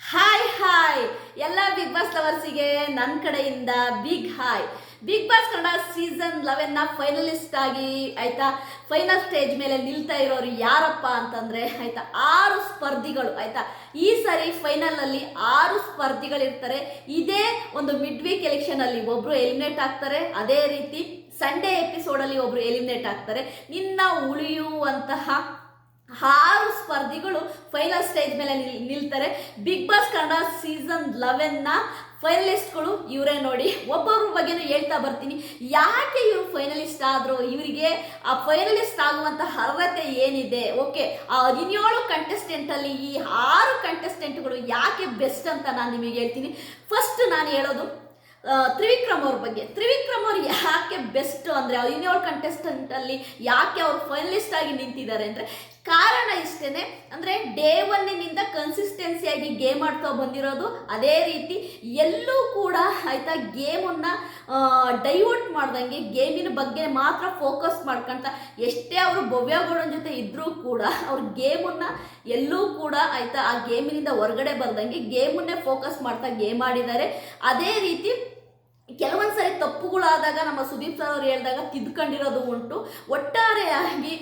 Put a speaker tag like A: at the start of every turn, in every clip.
A: Hi hi ಎಲ್ಲ big boss ಲವರ್ಸಿಗೆ ನನ್ನ ಕಡೆಯಿಂದ big hi Big Boss Kannada season ಲೆವೆನ್ನ finalist ಆಗಿ, ಆಯ್ತಾ? ಫೈನಲ್ ಸ್ಟೇಜ್ ಮೇಲೆ ನಿಲ್ತಾ ಇರೋರು ಯಾರಪ್ಪ ಅಂತಂದ್ರೆ, ಆಯ್ತಾ? ಆರು ಸ್ಪರ್ಧಿಗಳು, ಆಯ್ತಾ? ಈ ಸರಿ ಫೈನಲ್ ಅಲ್ಲಿ ಆರು ಸ್ಪರ್ಧಿಗಳಿರ್ತಾರೆ. ಇದೇ ಒಂದು ಮಿಡ್ ವೀಕ್ ಎಲೆಕ್ಷನ್ ಅಲ್ಲಿ ಒಬ್ರು ಎಲಿಮಿನೇಟ್ ಆಗ್ತಾರೆ. ಅದೇ ರೀತಿ ಸಂಡೇ ಎಪಿಸೋಡ್ ಅಲ್ಲಿ ಒಬ್ರು ಎಲಿಮಿನೇಟ್ ಆಗ್ತಾರೆ. ನಿನ್ನ ಉಳಿಯುವಂತಹ ಆರು ಸ್ಪರ್ಧಿಗಳು ಫೈನಲ್ ಸ್ಟೇಜ್ ಮೇಲೆ ನಿಲ್, ನಿಲ್ತಾರೆ. ಬಿಗ್ ಬಾಸ್ ಕನ್ನಡ ಸೀಸನ್ ಲೆವೆನ್ನ ಫೈನಲಿಸ್ಟ್ಗಳು ಇವರೇ ನೋಡಿ. ಒಬ್ಬೊಬ್ಬರ ಬಗ್ಗೆನೂ ಹೇಳ್ತಾ ಬರ್ತೀನಿ. ಯಾಕೆ ಇವರು ಫೈನಲಿಸ್ಟ್ ಆದರು? ಇವರಿಗೆ ಆ ಫೈನಲಿಸ್ಟ್ ಆಗುವಂಥ ಅರ್ಹತೆ ಏನಿದೆ? ಓಕೆ ಆ ಹದಿನೇಳು ಕಂಟೆಸ್ಟೆಂಟಲ್ಲಿ ಈ ಆರು ಕಂಟೆಸ್ಟೆಂಟ್ಗಳು ಯಾಕೆ ಬೆಸ್ಟ್ ಅಂತ ನಾನು ನಿಮಗೆ ಹೇಳ್ತೀನಿ. ಫಸ್ಟ್ ನಾನು ಹೇಳೋದು ತ್ರಿವಿಕ್ರಮ್ ಅವ್ರ ಬಗ್ಗೆ. ತ್ರಿವಿಕ್ರಮ್ ಅವ್ರು ಯಾಕೆ ಬೆಸ್ಟ್ ಅಂದರೆ, ಹದಿನೇಳು ಕಂಟೆಸ್ಟೆಂಟಲ್ಲಿ ಯಾಕೆ ಅವ್ರು ಫೈನಲಿಸ್ಟ್ ಆಗಿ ನಿಂತಿದ್ದಾರೆ ಅಂದರೆ ಕಾರಣ ಇಷ್ಟೇನೆ, ಅಂದರೆ ಡೇ ಒನ್ನಿನಿಂದ ಕನ್ಸಿಸ್ಟೆನ್ಸಿಯಾಗಿ ಗೇಮ್ ಆಡ್ತಾ ಬಂದಿರೋದು. ಅದೇ ರೀತಿ ಎಲ್ಲೂ ಕೂಡ ಆಯಿತಾ ಗೇಮನ್ನು ಡೈವರ್ಟ್ ಮಾಡ್ದಂಗೆ ಗೇಮಿನ ಬಗ್ಗೆ ಮಾತ್ರ ಫೋಕಸ್ ಮಾಡ್ಕೊಂತ ಎಷ್ಟೇ ಅವರು ಭವ್ಯಗೌಡನ ಜೊತೆ ಇದ್ದರೂ ಕೂಡ ಅವ್ರ ಗೇಮನ್ನು ಎಲ್ಲೂ ಕೂಡ ಆಯಿತಾ ಆ ಗೇಮಿನಿಂದ ಹೊರಗಡೆ ಬಂದಂಗೆ ಗೇಮನ್ನೇ ಫೋಕಸ್ ಮಾಡ್ತಾ ಗೇಮ್ ಆಡಿದ್ದಾರೆ. ಅದೇ ರೀತಿ ಕೆಲವೊಂದು ಸರಿ ತಪ್ಪುಗಳಾದಾಗ ನಮ್ಮ ಸುದೀಪ್ ಸರ್ ಅವ್ರು ಹೇಳಿದಾಗ ತಿದ್ಕೊಂಡಿರೋದು ಉಂಟು. ಒಟ್ಟಾರೆಯಾಗಿ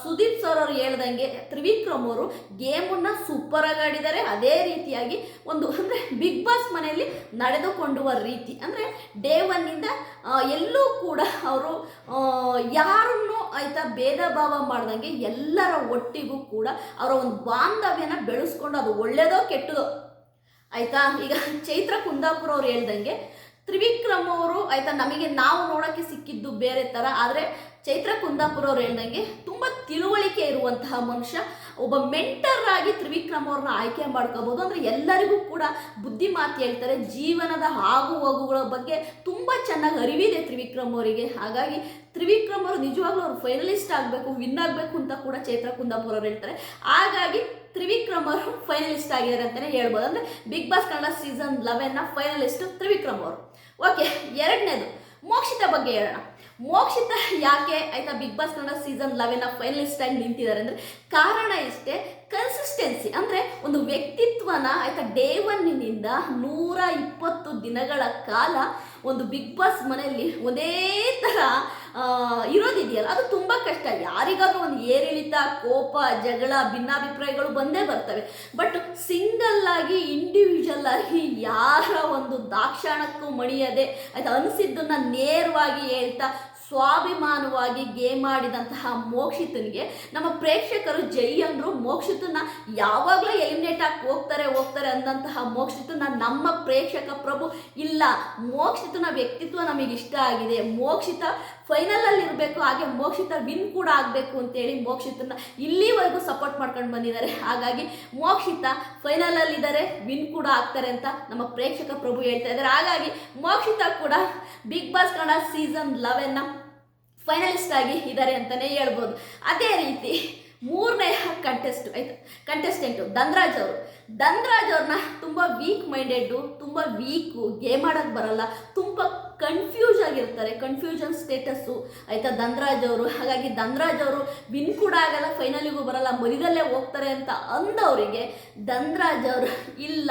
A: ಸುದೀಪ್ ಸರ್ ಅವರು ಹೇಳ್ದಂಗೆ ತ್ರಿವಿಕ್ರಮ್ ಅವರು ಗೇಮನ್ನು ಸೂಪರಾಗಿ ಆಡಿದ್ದಾರೆ. ಅದೇ ರೀತಿಯಾಗಿ ಒಂದು ಅಂದರೆ ಬಿಗ್ ಬಾಸ್ ಮನೆಯಲ್ಲಿ ನಡೆದುಕೊಂಡುವ ರೀತಿ. ಅಂದರೆ ಡೇ ಒನ್ನಿಂದ ಎಲ್ಲೂ ಕೂಡ ಅವರು ಯಾರನ್ನು ಆಯಿತಾ ಭೇದ ಭಾವ ಮಾಡ್ದಂಗೆ ಎಲ್ಲರ ಒಟ್ಟಿಗೂ ಕೂಡ ಅವರ ಒಂದು ಬಾಂಧವ್ಯನ ಬೆಳೆಸ್ಕೊಂಡು ಅದು ಒಳ್ಳೆಯದೋ ಕೆಟ್ಟದೋ. ಆಯ್ತಾ? ಈಗ ಚೈತ್ರ ಕುಂದಾಪುರ ಅವ್ರು ಹೇಳ್ದಂಗೆ ತ್ರಿವಿಕ್ರಮ್ ಅವರು ಆಯ್ತಾ ನಮಗೆ ನಾವು ನೋಡೋಕ್ಕೆ ಸಿಕ್ಕಿದ್ದು ಬೇರೆ ಥರ ಆದರೆ ಚೈತ್ರ ಕುಂದಾಪುರ ಅವ್ರು ಹೇಳ್ದಂಗೆ ತುಂಬ ತಿಳುವಳಿಕೆ ಇರುವಂತಹ ಮನುಷ್ಯ. ಒಬ್ಬ ಮೆಂಟರ್ ಆಗಿ ತ್ರಿವಿಕ್ರಮ್ ಅವ್ರನ್ನ ಆಯ್ಕೆ ಮಾಡ್ಕೋಬೋದು. ಅಂದರೆ ಎಲ್ಲರಿಗೂ ಕೂಡ ಬುದ್ಧಿ ಮಾತು ಹೇಳ್ತಾರೆ. ಜೀವನದ ಆಗು ಹೋಗುಗಳ ಬಗ್ಗೆ ತುಂಬ ಚೆನ್ನಾಗಿ ಅರಿವಿದೆ ತ್ರಿವಿಕ್ರಮ್ ಅವರಿಗೆ. ಹಾಗಾಗಿ ತ್ರಿವಿಕ್ರಮ್ ಅವರು ನಿಜವಾಗ್ಲೂ ಅವ್ರು ಫೈನಲಿಸ್ಟ್ ಆಗಬೇಕು ವಿನ್ ಆಗಬೇಕು ಅಂತ ಕೂಡ ಚೈತ್ರ ಕುಂದಾಪುರ ಅವ್ರು ಹೇಳ್ತಾರೆ. ಹಾಗಾಗಿ ತ್ರಿವಿಕ್ರಮ್ ಅವರು ಫೈನಲಿಸ್ಟ್ ಆಗಿದ್ದಾರೆ ಅಂತಲೇ ಹೇಳ್ಬೋದು. ಅಂದರೆ ಬಿಗ್ ಬಾಸ್ ಕನ್ನಡ ಸೀಸನ್ ಲೆವೆನ್ನ ಫೈನಲಿಸ್ಟ್ ತ್ರಿವಿಕ್ರಮ್ ಅವರು. ಓಕೆ ಎರಡನೇದು. ಮೋಕ್ಷಿತ ಬಗ್ಗೆ ಹೇಳೋಣ. ಮೋಕ್ಷಿತ ಯಾಕೆ? ಆಯ್ತಾ? Big Boss Kannada season eleven finalist ಆಗಿ ನಿಂತಿದ್ದಾರೆ ಅಂದರೆ ಕಾರಣ ಇಷ್ಟೇ ಕನ್ಸಿಸ್ಟೆನ್ಸಿ ಅಂದರೆ ಒಂದು ವ್ಯಕ್ತಿತ್ವನ ಆಯ್ತಾ ಡೇ ಒನ್ನಿನಿಂದ ನೂರ ಇಪ್ಪತ್ತು ದಿನಗಳ ಕಾಲ ಒಂದು ಬಿಗ್ ಬಾಸ್ ಮನೆಯಲ್ಲಿ ಒಂದೇ ಆ, ಇರೋದಿದೆಯಲ್ಲ? ಅದು ತುಂಬ ಕಷ್ಟ. ಯಾರಿಗಾದ್ರೂ ಒಂದು ಏರಿಳಿತ, ಕೋಪ, ಜಗಳ, ಭಿನ್ನಾಭಿಪ್ರಾಯಗಳು ಬಂದೇ ಬರ್ತವೆ. ಬಟ್ ಸಿಂಗಲ್ ಆಗಿ ಇಂಡಿವಿಜುವಲ್ ಆಗಿ ಯಾರ ಒಂದು ದಾಕ್ಷಾಣಕ್ಕೂ ಮಣಿಯದೆ ಅದು ಅನಿಸಿದ್ದನ್ನ ನೇರವಾಗಿ ಹೇಳ್ತಾ, ಸ್ವಾಭಿಮಾನವಾಗಿ ಗೇಮ್ ಆಡಿದಂತಹ ಮೋಕ್ಷಿತನಿಗೆ ನಮ್ಮ ಪ್ರೇಕ್ಷಕರು ಜೈ ಅಂದ್ರು ಮೋಕ್ಷಿತನ ಯಾವಾಗಲೂ ಎಲಿಮಿನೇಟ್ ಆಗಿ ಹೋಗ್ತಾರೆ ಹೋಗ್ತಾರೆ ಅಂದಂತಹ ಮೋಕ್ಷಿತನ ನಮ್ಮ ಪ್ರೇಕ್ಷಕ ಪ್ರಭು ಇಲ್ಲ. ಮೋಕ್ಷಿತನ ವ್ಯಕ್ತಿತ್ವ ನಮಗೆ ಇಷ್ಟ ಆಗಿದೆ. ಮೋಕ್ಷಿತ ಫೈನಲ್ ಅಲ್ಲಿ ಇರಬೇಕು, ಹಾಗೆ ಮೋಕ್ಷಿತ ವಿನ್ ಕೂಡ ಆಗಬೇಕು ಅಂತೇಳಿ ಮೋಕ್ಷಿತನ ಇಲ್ಲಿವರೆಗೂ ಸಪೋರ್ಟ್ ಮಾಡ್ಕೊಂಡು ಬಂದಿದ್ದಾರೆ. ಹಾಗಾಗಿ ಮೋಕ್ಷಿತ ಫೈನಲ್ ಅಲ್ಲಿ ಇದ್ದಾರೆ ವಿನ್ ಕೂಡ ಆಗ್ತಾರೆ ಅಂತ ನಮ್ಮ ಪ್ರೇಕ್ಷಕ ಪ್ರಭು ಹೇಳ್ತಾ ಇದ್ದಾರೆ. ಹಾಗಾಗಿ ಮೋಕ್ಷಿತ ಕೂಡ ಬಿಗ್ ಬಾಸ್ ಕನ್ನಡ ಸೀಸನ್ ಲೆವೆನ್ನ ಫೈನಲಿಸ್ಟ್ ಆಗಿ ಇದ್ದಾರೆ ಅಂತಲೇ ಹೇಳ್ಬೋದು. ಅದೇ ರೀತಿ ಮೂರನೇ ಕಂಟೆಸ್ಟ್ ಆಯ್ತು. ಕಂಟೆಸ್ಟೆಂಟು ಧನ್ರಾಜ್ ಅವರು. ಧನ್ರಾಜ್ ಅವ್ರನ್ನ ತುಂಬ ವೀಕ್ ಮೈಂಡೆಡ್ಡು ತುಂಬ ವೀಕು ಗೇಮ್ ಆಡೋಕ್ಕೆ ಬರಲ್ಲ, ತುಂಬ ಕನ್ಫ್ಯೂಸ್ ಆಗಿರ್ತಾರೆ ಕನ್ಫ್ಯೂಷನ್ ಸ್ಟೇಟಸ್ಸು ಆಯಿತಾ, ಧನ್ರಾಜ್ ಅವರು? ಹಾಗಾಗಿ ಧನ್ರಾಜ್ ಅವರು ವಿನ್ ಕೂಡ ಆಗಲ್ಲ ಫೈನಲಿಗೂ ಬರಲ್ಲ, ಮರಿದಲ್ಲೇ ಹೋಗ್ತಾರೆ ಅಂತ ಅಂದವರಿಗೆ ಧನ್ರಾಜ್ ಅವರು ಇಲ್ಲ.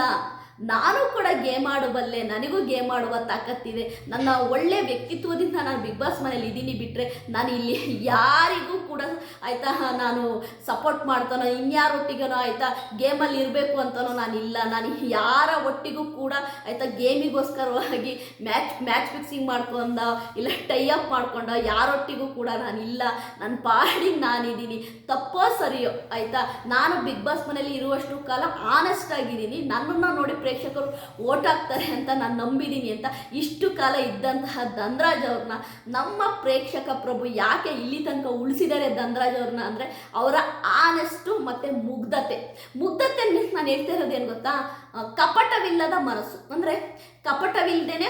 A: ನಾನು ಕೂಡ ಗೇಮ್ ಆಡಬಲ್ಲೆ ನನಗೂ ಗೇಮ್ ಆಡುವ ತಾಕತ್ತಿದೆ ನನ್ನ ಒಳ್ಳೆ ವ್ಯಕ್ತಿತ್ವದಿಂದ ನಾನು ಬಿಗ್ ಬಾಸ್ ಮನೇಲಿ ಇದ್ದೀನಿ ಬಿಟ್ಟರೆ ನಾನು ಇಲ್ಲಿ ಯಾರಿಗೂ ಕೂಡ ಆಯಿತಾ, ನಾನು ಸಪೋರ್ಟ್ ಮಾಡ್ತಾನೋ ಇನ್ಯಾರೊಟ್ಟಿಗೋ ಆಯಿತಾ, ಗೇಮಲ್ಲಿ ಇರಬೇಕು ಅಂತನೋ ನಾನು ಇಲ್ಲ. ನಾನು ಯಾರ ಒಟ್ಟಿಗೂ ಕೂಡ ಆಯಿತಾ, ಗೇಮಿಗೋಸ್ಕರವಾಗಿ ಮ್ಯಾಚ್ ಮ್ಯಾಚ್ ಫಿಕ್ಸಿಂಗ್ ಮಾಡ್ಕೊಂಡ, ಇಲ್ಲ ಟೈ ಅಪ್ ಮಾಡ್ಕೊಂಡ ಯಾರೊಟ್ಟಿಗೂ ಕೂಡ ನಾನು ಇಲ್ಲ. ನನ್ನ ಪಾಡಿಗೆ ನಾನಿದ್ದೀನಿ. ತಪ್ಪೋ ಸರಿಯೋ, ಆಯಿತಾ? ನಾನು ಬಿಗ್ ಬಾಸ್ ಮನೇಲಿ ಇರುವಷ್ಟು ಕಾಲ ಆನೆಸ್ಟ್ ಆಗಿದ್ದೀನಿ. ನನ್ನನ್ನು ನೋಡಿ ಪ್ರೇಕ್ಷಕರು ಓಟ್ ಹಾಕ್ತಾರೆ ಅಂತ ನಾನು ನಂಬಿದ್ದೀನಿ ಅಂತ ಇಷ್ಟು ಕಾಲ ಇದ್ದಂತಹ ಧನ್ರಾಜ್ ಅವ್ರನ್ನ ನಮ್ಮ ಪ್ರೇಕ್ಷಕ ಪ್ರಭು ಯಾಕೆ ಇಲ್ಲಿ ತನಕ ಉಳಿಸಿದ್ದಾರೆ ಧನ್ರಾಜ್ ಅವ್ರನ್ನ ಅಂದರೆ ಅವರ ಆನೆಸ್ಟು ಮತ್ತು ಮುಗ್ಧತೆ. ಮುಗ್ಧತೆ ಮೀನ್ಸ್ ನಾನು ಹೇಳ್ತಾ ಇರೋದೇನು ಗೊತ್ತಾ? ಕಪಟವಿಲ್ಲದ ಮನಸ್ಸು. ಅಂದರೆ ಕಪಟವಿಲ್ಲದೇನೆ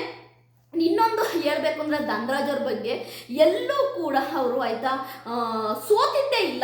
A: ಇನ್ನೊಂದು ಹೇಳಬೇಕು ಅಂದರೆ ಧನ್ರಾಜ್ ಬಗ್ಗೆ, ಎಲ್ಲೂ ಕೂಡ ಅವರು ಆಯಿತಾ ಸೋತಿದ್ದೇ ಇಲ್ಲ.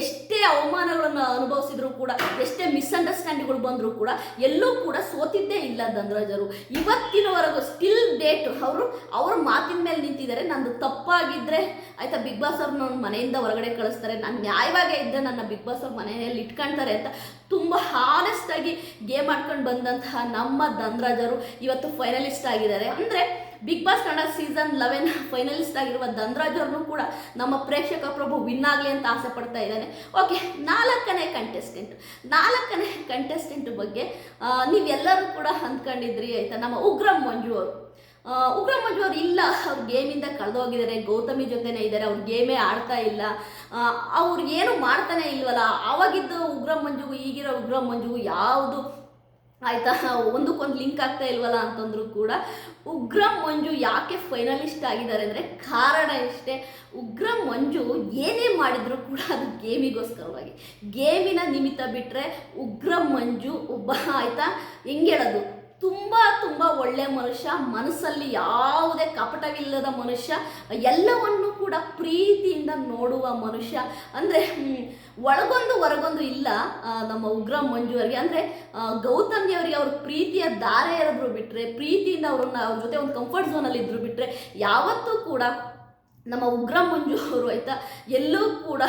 A: ಎಷ್ಟೇ ಅವಮಾನಗಳನ್ನು ಅನುಭವಿಸಿದ್ರು ಕೂಡ, ಎಷ್ಟೇ ಮಿಸ್ಅಂಡರ್ಸ್ಟ್ಯಾಂಡಿಂಗ್ಗಳು ಬಂದರೂ ಕೂಡ, ಎಲ್ಲೂ ಕೂಡ ಸೋತಿದ್ದೇ ಇಲ್ಲ ಧನ್ರಾಜರು ಇವತ್ತಿನವರೆಗೂ ಸ್ಟಿಲ್ ಡೇಟ್ ಅವರು, ಅವ್ರ ಮಾತಿನ ಮೇಲೆ ನಿಂತಿದ್ದಾರೆ. ನಂದು ತಪ್ಪಾಗಿದ್ದರೆ ಆಯಿತಾ, ಬಿಗ್ ಬಾಸ್ ಅವ್ರು ನನ್ನ ಮನೆಯಿಂದ ಹೊರಗಡೆ ಕಳಿಸ್ತಾರೆ. ನಾನು ನ್ಯಾಯವಾಗೇ ಇದ್ದರೆ ನನ್ನ ಬಿಗ್ ಬಾಸ್ ಅವ್ರ ಮನೆಯಲ್ಲಿ ಇಟ್ಕೊಳ್ತಾರೆ ಅಂತ. ತುಂಬ ಹಾನೆಸ್ಟಾಗಿ ಗೇಮ್ ಆಡ್ಕೊಂಡು ಬಂದಂತಹ ನಮ್ಮ ಧನ್ರಾಜರು ಇವತ್ತು ಫೈನಲಿಸ್ಟ್ ಆಗಿದ್ದಾರೆ. ಅಂದರೆ Big Boss Kannada season eleven finalist ಆಗಿರುವ ಧನ್ರಾಜ್ ಕೂಡ ನಮ್ಮ ಪ್ರೇಕ್ಷಕ ಪ್ರಭು ವಿನ್ ಆಗಲಿ ಅಂತ ಆಸೆ ಪಡ್ತಾ ಇದ್ದಾನೆ. ಓಕೆ ನಾಲ್ಕನೇ ಕಂಟೆಸ್ಟೆಂಟ್ ನಾಲ್ಕನೇ ಕಂಟೆಸ್ಟೆಂಟ್ ಬಗ್ಗೆ ನೀವೆಲ್ಲರೂ ಕೂಡ ಅಂದ್ಕೊಂಡಿದ್ರಿ ಆಯಿತಾ? ನಮ್ಮ ಉಗ್ರಂ ಮಂಜು ಅವರು. ಉಗ್ರ ಮಂಜು ಅವ್ರು ಇಲ್ಲ ಅವ್ರು ಗೇಮಿಂದ ಕಳೆದೋಗಿದ್ದಾರೆ ಗೌತಮಿ ಜೊತೆನೇ ಇದ್ದಾರೆ ಅವ್ರು ಗೇಮೇ ಆಡ್ತಾ ಇಲ್ಲ. ಅವ್ರು ಏನು ಮಾಡ್ತಾನೆ ಇಲ್ವಲ್ಲ? ಆವಾಗಿದ್ದು ಉಗ್ರ ಮಂಜುಗೂ, ಈಗಿರೋ ಉಗ್ರ ಮಂಜುಗೂ ಯಾವುದು ಆಯ್ತಾ? ಒಂದಕ್ಕೊಂದು ಲಿಂಕ್ ಆಗ್ತಾ ಇಲ್ವಲ್ಲ ಅಂತಂದ್ರು ಕೂಡ ಉಗ್ರ ಮಂಜು ಯಾಕೆ ಫೈನಲಿಸ್ಟ್ ಆಗಿದ್ದಾರೆ ಅಂದರೆ ಕಾರಣ ಇಷ್ಟೇ. ಉಗ್ರ ಮಂಜು ಏನೇ ಮಾಡಿದರೂ ಕೂಡ ಅದು ಗೇಮಿಗೋಸ್ಕರವಾಗಿ. ಗೇಮಿನ ನಿಮಿತ್ತ ಬಿಟ್ಟರೆ ಉಗ್ರ ಮಂಜು ಒಬ್ಬ, ಆಯ್ತಾ? ಹೆಂಗೆ ಹೇಳೋದು? ತುಂಬ ತುಂಬ ಒಳ್ಳೆ ಮನುಷ್ಯ, ಮನಸ್ಸಲ್ಲಿ ಯಾವುದೇ ಕಪಟವಿಲ್ಲದ ಮನುಷ್ಯ, ಎಲ್ಲವನ್ನು ಕೂಡ ಪ್ರೀತಿಯಿಂದ ನೋಡುವ ಮನುಷ್ಯ. ಅಂದರೆ ಒಳಗೊಂದು ಹೊರಗೊಂದು ಇಲ್ಲ ನಮ್ಮ ಉಗ್ರ ಮಂಜು ಅವರಿಗೆ. ಅಂದರೆ ಗೌತಮಿಯವರಿಗೆ ಅವ್ರ ಪ್ರೀತಿಯ ದಾರೆ ಎರೆದ್ರು ಬಿಟ್ಟರೆ ಪ್ರೀತಿಯಿಂದ ಅವ್ರನ್ನ ಅವ್ರ ಜೊತೆ ಒಂದು ಕಂಫರ್ಟ್ ಝೋನಲ್ಲಿ ಇದ್ರು ಬಿಟ್ಟರೆ ಯಾವತ್ತೂ ಕೂಡ ನಮ್ಮ ಉಗ್ರ ಮಂಜು ಅವರು ಆಯ್ತಾ, ಎಲ್ಲೂ ಕೂಡ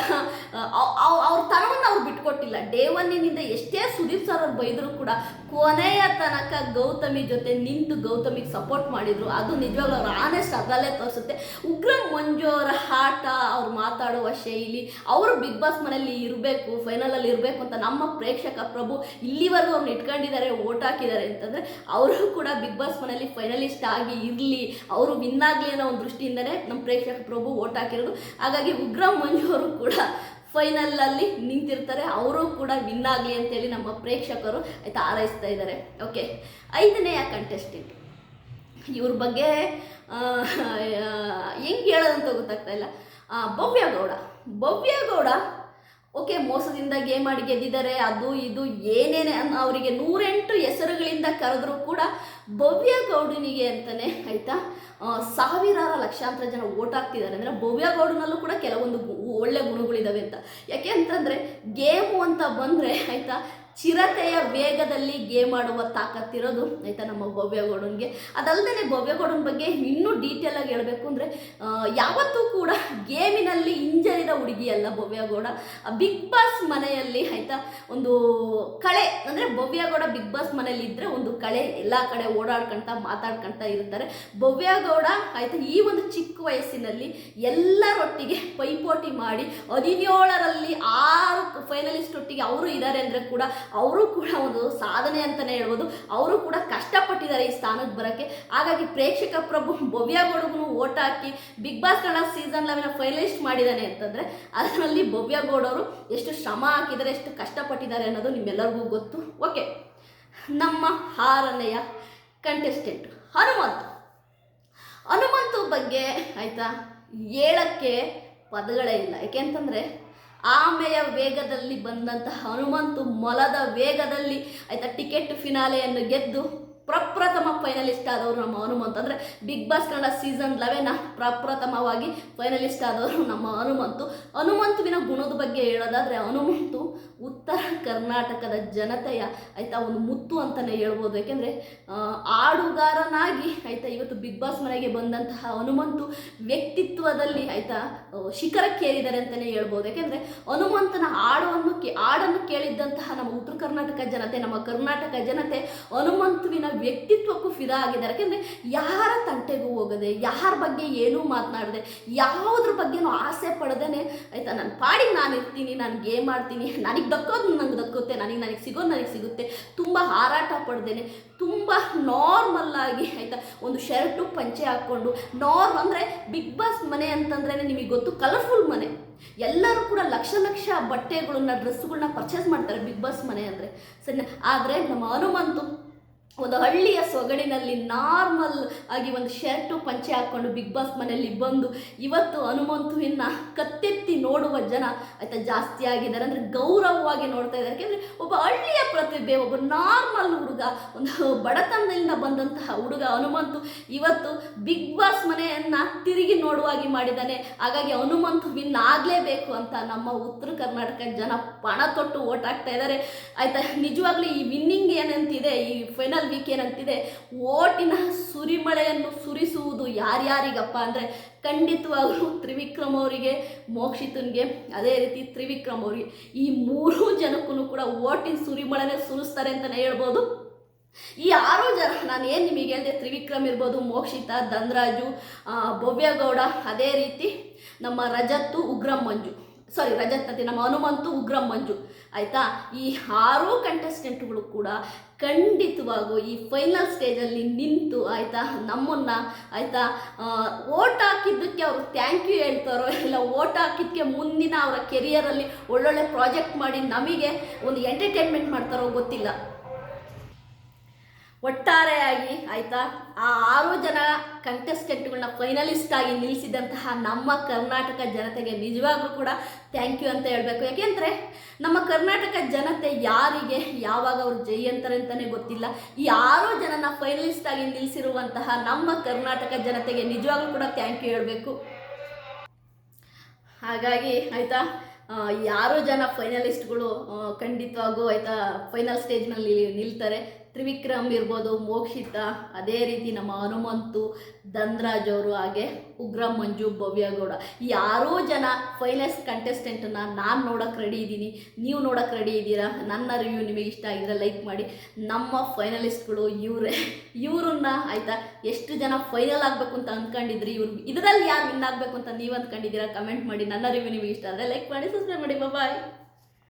A: ಅವ್ರ ತನವನ್ನು ಅವ್ರು ಬಿಟ್ಕೊಟ್ಟಿಲ್ಲ. ಡೇ ಎಷ್ಟೇ ಸುದೀಪ್ ಸರ್ ಅವ್ರು ಬೈದರೂ ಕೂಡ ಕೊನೆಯ ತನಕ ಗೌತಮಿ ಜೊತೆ ನಿಂತು ಗೌತಮಿಗೆ ಸಪೋರ್ಟ್ ಮಾಡಿದ್ರು. ಅದು ನಿಜವಾಗ್ಲೂ ಅವ್ರ ಆನೆಸ್ಟ್ ಅದರಲ್ಲೇ ತೋರಿಸುತ್ತೆ. ಉಗ್ರ ಮಂಜು ಅವರ ಆಟ ಅವ್ರು ಮಾತಾಡುವ ಶೈಲಿ, ಅವರು ಬಿಗ್ ಬಾಸ್ ಮನೆಯಲ್ಲಿ ಇರಬೇಕು ಫೈನಲಲ್ಲಿ ಇರಬೇಕು ಅಂತ ನಮ್ಮ ಪ್ರೇಕ್ಷಕ ಪ್ರಭು ಇಲ್ಲಿವರೆಗೂ ಅವ್ರನ್ನ ಇಟ್ಕೊಂಡಿದ್ದಾರೆ, ಓಟ್ ಹಾಕಿದ್ದಾರೆ ಅಂತಂದರೆ, ಅವರು ಕೂಡ ಬಿಗ್ ಬಾಸ್ ಮನೆಯಲ್ಲಿ ಫೈನಲಿಸ್ಟ್ ಆಗಿ ಇರಲಿ, ಅವರು ವಿನ್ ಆಗಲಿ ಅನ್ನೋ ಒಂದು ದೃಷ್ಟಿಯಿಂದಲೇ ನಮ್ಮ ಪ್ರೇಕ್ಷಕ ಪ್ರಭು ಓಟ್ ಹಾಕಿರೋದು. ಹಾಗಾಗಿ ಉಗ್ರ ಮಂಜು ಅವರು ಕೂಡ ಫೈನಲಲ್ಲಿ ನಿಂತಿರ್ತಾರೆ. ಅವರು ಕೂಡ ವಿನ್ ಆಗಲಿ ಅಂತೇಳಿ ನಮ್ಮ ಪ್ರೇಕ್ಷಕರು ಆಯ್ತಾ ಹಾರೈಸ್ತಾ ಇದ್ದಾರೆ. ಓಕೆ ಐದನೆಯ ಕಂಟೆಸ್ಟೆಂಟ್ ಇವ್ರ ಬಗ್ಗೆ ಹೆಂಗೆ ಹೇಳೋದಂತ ಗೊತ್ತಾಗ್ತಾ ಇಲ್ಲ. ಭವ್ಯ ಗೌಡ. ಭವ್ಯ ಗೌಡ ಓಕೆ ಮೋಸದಿಂದ ಗೇಮ್ ಆಡಿ ಗೆದ್ದಿದ್ದಾರೆ. ಅದು, ಇದು, ಏನೇನೆ ಅವರಿಗೆ ನೂರೆಂಟು ಹೆಸರುಗಳಿಂದ ಕರೆದ್ರೂ ಕೂಡ ಭವ್ಯ ಗೌಡನಿಗೆ ಅಂತಲೇ ಆಯಿತಾ? ಸಾವಿರಾರು ಲಕ್ಷಾಂತರ ಜನ ಓಟ್ ಹಾಕ್ತಿದ್ದಾರೆ. ಅಂದರೆ ಭವ್ಯ ಗೌಡನಲ್ಲೂ ಕೂಡ ಕೆಲವೊಂದು ಒಳ್ಳೆ ಗುಣಗಳಿದ್ದಾವೆ ಅಂತ. ಯಾಕೆ ಅಂತಂದರೆ, ಗೇಮು ಅಂತ ಬಂದರೆ, ಆಯಿತಾ ಚಿರತೆಯ ವೇಗದಲ್ಲಿ ಗೇಮ್ ಆಡುವ ತಾಕತ್ತಿರೋದು ಆಯಿತಾ ನಮ್ಮ ಭವ್ಯಗೌಡನ್ಗೆ ಅದಲ್ಲದೆ ಭವ್ಯಗೌಡನ ಬಗ್ಗೆ ಇನ್ನೂ ಡೀಟೇಲ್ ಆಗಿ ಹೇಳಬೇಕು ಅಂದರೆ ಯಾವತ್ತೂ ಕೂಡ ಗೇಮಿನಲ್ಲಿ ಹಿಂಜರಿದ ಹುಡುಗಿ ಅಲ್ಲ ಭವ್ಯಗೌಡ ಬಿಗ್ ಬಾಸ್ ಮನೆಯಲ್ಲಿ ಆಯಿತಾ ಒಂದು ಕಳೆ, ಅಂದರೆ ಭವ್ಯಗೌಡ ಬಿಗ್ ಬಾಸ್ ಮನೆಯಲ್ಲಿ ಇದ್ದರೆ ಒಂದು ಕಳೆ ಎಲ್ಲ ಕಡೆ ಓಡಾಡ್ಕೊಂತ ಮಾತಾಡ್ಕೊಂತ ಇರ್ತಾರೆ. ಭವ್ಯಗೌಡ ಆಯಿತಾ ಈ ಒಂದು ಚಿಕ್ಕ ವಯಸ್ಸಿನಲ್ಲಿ ಎಲ್ಲರೊಟ್ಟಿಗೆ ಪೈಪೋಟಿ ಮಾಡಿ ಹದಿನೇಳರಲ್ಲಿ ಆರು ಫೈನಲಿಸ್ಟ್ ಒಟ್ಟಿಗೆ ಅವರು ಇದ್ದಾರೆ ಅಂದರೆ ಕೂಡ ಅವರು ಕೂಡ ಒಂದು ಸಾಧನೆ ಅಂತಲೇ ಹೇಳ್ಬೋದು. ಅವರು ಕೂಡ ಕಷ್ಟಪಟ್ಟಿದ್ದಾರೆ ಈ ಸ್ಥಾನಕ್ಕೆ ಬರೋಕ್ಕೆ. ಹಾಗಾಗಿ ಪ್ರೇಕ್ಷಕ ಪ್ರಭು ಭವ್ಯಗೌಡಗೂ ಓಟ್ ಹಾಕಿ Big Boss Kannada season eleven finalist ಮಾಡಿದ್ದಾನೆ ಅಂತಂದರೆ ಅದರಲ್ಲಿ ಭವ್ಯಗೌಡವರು ಎಷ್ಟು ಶ್ರಮ ಹಾಕಿದ್ದಾರೆ, ಎಷ್ಟು ಕಷ್ಟಪಟ್ಟಿದ್ದಾರೆ ಅನ್ನೋದು ನಿಮ್ಮೆಲ್ಲರಿಗೂ ಗೊತ್ತು. ಓಕೆ ನಮ್ಮ ಆರನೆಯ ಕಂಟೆಸ್ಟೆಂಟ್ ಹನುಮಂತ್. ಹನುಮಂತು ಬಗ್ಗೆ ಆಯಿತಾ ಹೇಳಕ್ಕೆ ಪದಗಳೇ ಇಲ್ಲ. ಯಾಕೆಂತಂದರೆ ಆಮೆಯ ವೇಗದಲ್ಲಿ ಬಂದಂತಹ ಹನುಮಂತು ಮೊಲದ ವೇಗದಲ್ಲಿ ಆಯ್ತಾ ಟಿಕೆಟ್ ಫಿನಾಲೆಯನ್ನು ಗೆದ್ದು ಪ್ರಪ್ರಥಮ ಫೈನಲಿಸ್ಟ್ ಆದವರು ನಮ್ಮ ಹನುಮ ಅಂದರೆ ಬಿಗ್ ಬಾಸ್ ಕನ್ನಡ ಸೀಸನ್ ಲೆವೆನ ಪ್ರಪ್ರಥಮವಾಗಿ ಫೈನಲಿಸ್ಟ್ ಆದವರು ನಮ್ಮ ಹನುಮಂತು. ಹನುಮಂತುವಿನ ಗುಣದ ಬಗ್ಗೆ ಹೇಳೋದಾದರೆ ಹನುಮಂತು ಉತ್ತರ ಕರ್ನಾಟಕದ ಜನತೆಯ ಆಯಿತಾ ಒಂದು ಮುತ್ತು ಅಂತಲೇ ಹೇಳ್ಬೋದು. ಯಾಕೆಂದರೆ ಆಡುಗಾರನಾಗಿ ಆಯ್ತಾ ಇವತ್ತು ಬಿಗ್ ಬಾಸ್ ಮನೆಗೆ ಬಂದಂತಹ ಹನುಮಂತು ವ್ಯಕ್ತಿತ್ವದಲ್ಲಿ ಆಯಿತಾ ಶಿಖರಕ್ಕೇರಿದ್ದಾರೆ ಅಂತಲೇ ಹೇಳ್ಬೋದು. ಯಾಕೆಂದರೆ, ಹನುಮಂತನ ಹಾಡನ್ನು ಕೇ ಹಾಡನ್ನು ಕೇಳಿದ್ದಂತಹ ನಮ್ಮ ಉತ್ತರ ಕರ್ನಾಟಕ ಜನತೆ, ನಮ್ಮ ಕರ್ನಾಟಕ ಜನತೆ ಹನುಮಂತುವಿನ ವ್ಯಕ್ತಿತ್ವಕ್ಕೂ ಫಿದಾ ಆಗಿದ್ದಾರೆ. ಯಾಕೆಂದರೆ ಯಾರ ತಂಟೆಗೂ ಹೋಗದೆ, ಯಾರ ಬಗ್ಗೆ ಏನೂ ಮಾತನಾಡದೆ, ಯಾವುದ್ರ ಬಗ್ಗೆನೂ ಆಸೆ ಪಡದೇನೆ, ಆಯಿತಾ, ನಾನು ಪಾಡಿಗೆ ನಾನು ಇರ್ತೀನಿ, ನಾನು ಗೇಮ್ ಆಡ್ತೀನಿ, ನನಗೆ ದಕ್ಕೋದು ನಂಗೆ ದಕ್ಕುತ್ತೆ, ನನಗೆ ನನಗೆ ಸಿಗೋದು ನನಗೆ ಸಿಗುತ್ತೆ, ತುಂಬ ಹಾರಾಟ ಪಡ್ದೇನೆ, ತುಂಬ ನಾರ್ಮಲ್ ಆಗಿ, ಆಯಿತಾ, ಒಂದು ಶರ್ಟು ಪಂಚೆ ಹಾಕ್ಕೊಂಡು ನಾರ್ಮ್ ಅಂದರೆ ಬಿಗ್ ಬಾಸ್ ಮನೆ ಅಂತಂದ್ರೆ ನಿಮಗೆ ಗೊತ್ತು ಕಲರ್ಫುಲ್ ಮನೆ. ಎಲ್ಲರೂ ಕೂಡ ಲಕ್ಷ ಲಕ್ಷ ಬಟ್ಟೆಗಳನ್ನ ಡ್ರೆಸ್ಗಳನ್ನ ಪರ್ಚೇಸ್ ಮಾಡ್ತಾರೆ ಬಿಗ್ ಬಾಸ್ ಮನೆ ಅಂದರೆ. ಸರಿ ಆದರೆ ನಮ್ಮ ಹನುಮಂತು ಒಂದು ಹಳ್ಳಿಯ ಸೊಗಡಿನಲ್ಲಿ ನಾರ್ಮಲ್ ಆಗಿ ಒಂದು ಶರ್ಟು ಪಂಚೆ ಹಾಕ್ಕೊಂಡು ಬಿಗ್ ಬಾಸ್ ಮನೆಯಲ್ಲಿ ಬಂದು ಇವತ್ತು ಹನುಮಂತುವಿನ ಕತ್ತೆತ್ತಿ ನೋಡುವ ಜನ ಆಯಿತಾ ಜಾಸ್ತಿ ಆಗಿದ್ದಾರೆ. ಅಂದರೆ ಗೌರವವಾಗಿ ನೋಡ್ತಾ ಇದ್ದಾರೆ. ಯಾಕೆಂದರೆ ಒಬ್ಬ ಹಳ್ಳಿಯ ಪ್ರತಿಭೆ, ಒಬ್ಬ ನಾರ್ಮಲ್ ಹುಡುಗ, ಒಂದು ಬಡತನದಿಂದ ಬಂದಂತಹ ಹುಡುಗ ಹನುಮಂತು ಇವತ್ತು ಬಿಗ್ ಬಾಸ್ ಮನೆಯನ್ನು ತಿರುಗಿ ನೋಡುವಾಗಿ ಮಾಡಿದ್ದಾನೆ. ಹಾಗಾಗಿ ಹನುಮಂತು ವಿನ್ ಆಗಲೇಬೇಕು ಅಂತ ನಮ್ಮ ಉತ್ತರ ಕರ್ನಾಟಕ ಜನ ಪಣ ತೊಟ್ಟು ಓಟಾಗ್ತಾ ಇದ್ದಾರೆ. ಆಯಿತಾ, ನಿಜವಾಗ್ಲೂ ಈ ವಿನ್ನಿಂಗ್ ಏನಂತಿದೆ, ಈ ಫೈನಲ್ ವೀಕ್ ಏನಂತಿದೆ ಓಟಿನ ಸುರಿಮಳೆಯನ್ನು ಸುರಿಸುವುದು ಯಾರ್ಯಾರಿಗಪ್ಪ ಅಂದರೆ ಖಂಡಿತವಾಗ್ಲೂ ತ್ರಿವಿಕ್ರಮ್ ಅವರಿಗೆ, ಮೋಕ್ಷಿತನ್ಗೆ, ಅದೇ ರೀತಿ ತ್ರಿವಿಕ್ರಮ್ ಅವರಿಗೆ. ಈ ಮೂರು ಜನಕ್ಕೂ ಕೂಡ ಓಟಿನ ಸುರಿಮಳೆನೇ ಸುರಿಸ್ತಾರೆ ಅಂತಲೇ ಹೇಳ್ಬೋದು. ಈ ಆರು ಜನ ನಾನು ಏನು ನಿಮಗೆ ಹೇಳಿದೆ, ತ್ರಿವಿಕ್ರಮ್ ಇರ್ಬೋದು, ಮೋಕ್ಷಿತ, ಧನ್ರಾಜು ಭವ್ಯಗೌಡ, ಅದೇ ರೀತಿ ನಮ್ಮ ರಜತ್ತು, ಉಗ್ರಂ, ಮಂಜು. ಸಾರಿ ರಜತ್ ಅಂತ, ನಮ್ಮ ಹನುಮಂತು, ಉಗ್ರಂ, ಮಂಜು. ಆಯಿತಾ? ಈ ಆರು ಕಂಟೆಸ್ಟೆಂಟ್ಗಳು ಕೂಡ ಖಂಡಿತವಾಗೂ ಈ ಫೈನಲ್ ಸ್ಟೇಜಲ್ಲಿ ನಿಂತು ಆಯಿತಾ, ನಮ್ಮನ್ನು ಆಯಿತಾ ಓಟ್ ಹಾಕಿದ್ದಕ್ಕೆ ಅವರು ಥ್ಯಾಂಕ್ ಯು ಹೇಳ್ತಾರೋ ಇಲ್ಲ ಓಟ್ ಹಾಕಿದ್ದಕ್ಕೆ ಮುಂದಿನ ಅವರ ಕೆರಿಯರಲ್ಲಿ ಒಳ್ಳೊಳ್ಳೆ ಪ್ರಾಜೆಕ್ಟ್ ಮಾಡಿ ನಮಗೆ ಒಂದು ಎಂಟರ್ಟೈನ್ಮೆಂಟ್ ಮಾಡ್ತಾರೋ ಗೊತ್ತಿಲ್ಲ. ಒಟ್ಟಾರೆಯಾಗಿ ಆಯಿತಾ? ಆ ಆರು ಜನ ಕಂಟೆಸ್ಟೆಂಟ್ಗಳನ್ನ ಫೈನಲಿಸ್ಟ್ ಆಗಿ ನಿಲ್ಲಿಸಿದಂತಹ ನಮ್ಮ ಕರ್ನಾಟಕ ಜನತೆಗೆ ನಿಜವಾಗ್ಲೂ ಕೂಡ ಥ್ಯಾಂಕ್ ಯು ಅಂತ ಹೇಳಬೇಕು. ಯಾಕೆಂದರೆ ನಮ್ಮ ಕರ್ನಾಟಕ ಜನತೆ ಯಾರಿಗೆ ಯಾವಾಗ ಅವ್ರು ಜೈ ಅಂತಾರೆ ಅಂತಲೇ ಗೊತ್ತಿಲ್ಲ. ಈ ಆರು ಜನನ ಫೈನಲಿಸ್ಟ್ ಆಗಿ ನಿಲ್ಲಿಸಿರುವಂತಹ ನಮ್ಮ ಕರ್ನಾಟಕ ಜನತೆಗೆ ನಿಜವಾಗ್ಲೂ ಕೂಡ ಥ್ಯಾಂಕ್ ಯು ಹೇಳಬೇಕು. ಹಾಗಾಗಿ ಆಯಿತಾ ಯಾರೋ ಜನ ಫೈನಲಿಸ್ಟ್ಗಳು ಖಂಡಿತವಾಗೂ ಆಯಿತಾ ಫೈನಲ್ ಸ್ಟೇಜ್ನಲ್ಲಿ ನಿಲ್ತಾರೆ. ತ್ರಿವಿಕ್ರಮ್ ಇರ್ಬೋದು, ಮೋಕ್ಷಿತ, ಅದೇ ರೀತಿ ನಮ್ಮ ಹನುಮಂತು, ಧನ್ರಾಜ್ ಅವರು, ಹಾಗೆ ಉಗ್ರ, ಮಂಜು ಭವ್ಯಗೌಡ ಗೌಡ. ಯಾರೋ ಜನ ಫೈನಲ್ಸ್ ಕಂಟೆಸ್ಟೆಂಟನ್ನು ನಾನು ನೋಡೋಕೆ ರೆಡಿ ಇದ್ದೀನಿ. ನೀವು ನೋಡೋಕೆ ರೆಡಿ ಇದ್ದೀರಾ? ನನ್ನ ರಿವ್ಯೂ ನಿಮಗೆ ಇಷ್ಟ ಆಗಿದ್ರೆ ಲೈಕ್ ಮಾಡಿ. ನಮ್ಮ ಫೈನಲಿಸ್ಟ್ಗಳು ಇವರೇ. ಇವ್ರನ್ನ ಆಯಿತಾ? ಎಷ್ಟು ಜನ ಫೈನಲ್ ಆಗಬೇಕು ಅಂತ ಅಂದ್ಕೊಂಡಿದ್ರಿ ಇವ್ರು ಇದರಲ್ಲಿ ಯಾರು ವಿನ್ ಆಗಬೇಕು ಅಂತ ನೀವು ಅಂದ್ಕೊಂಡಿದ್ದೀರಾ ಕಮೆಂಟ್ ಮಾಡಿ. ನನ್ನ ರಿವ್ಯೂ ನಿಮಗೆ ಇಷ್ಟ ಆದರೆ ಲೈಕ್ ಮಾಡಿ ಸಬ್ಸ್ಕ್ರೈಬ್ ಮಾಡಿ. ಬಾಯ್